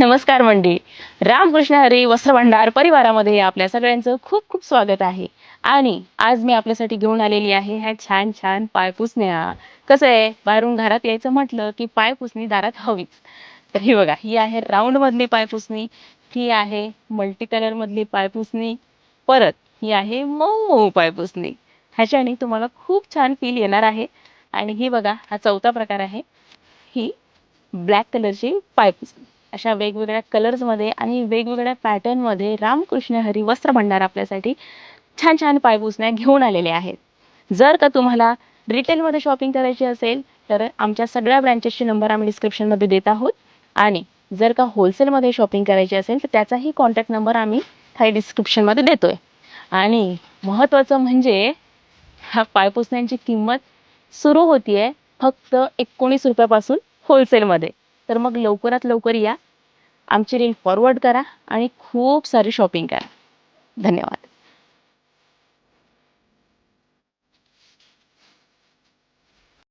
नमस्कार मंडळी. रामकृष्ण हरी वस्त्रभांडार परिवारामध्ये आपल्या सगळ्यांचं खूप खूप स्वागत आहे. आणि आज मी आपल्यासाठी घेऊन आलेली आहे ह्या छान छान पायपुसण्या. कसं आहे? बाहेरून घरात यायचं म्हटलं की पायपुसणी दारात हवीच. तर ही बघा ही आहे राऊंड मधली पायपुसणी ही आहे मल्टी कलर मधली पायपुसणी परत ही आहे मऊ मऊ पायपुसणी. ह्याच्याने तुम्हाला खूप छान फील येणार आहे. आणि ही बघा हा चौथा प्रकार आहे. ही ब्लॅक कलरची पायपुसणी. अशा वेगवेगळ्या कलर्समध्ये आणि वेगवेगळ्या पॅटर्नमध्ये रामकृष्ण हरी वस्त्र भंडार आपल्यासाठी छान छान पायपुसण्या घेऊन आलेले आहेत. जर का तुम्हाला रिटेलमध्ये शॉपिंग करायची असेल तर आमच्या सगळ्या ब्रँचेसचे नंबर आम्ही डिस्क्रिप्शनमध्ये देत आहोत. आणि जर का होलसेलमध्ये शॉपिंग करायची असेल तर त्याचाही कॉन्टॅक्ट नंबर आम्ही खाली डिस्क्रिप्शनमध्ये देतो आहे आणि महत्त्वाचं म्हणजे ह्या पायपुसण्यांची किंमत सुरू होती आहे फक्त एकोणीस रुपयापासून होलसेलमध्ये तर मग लवकरात लवकर या. आमची रील फॉरवर्ड करा आणि खूप सारी शॉपिंग करा. धन्यवाद.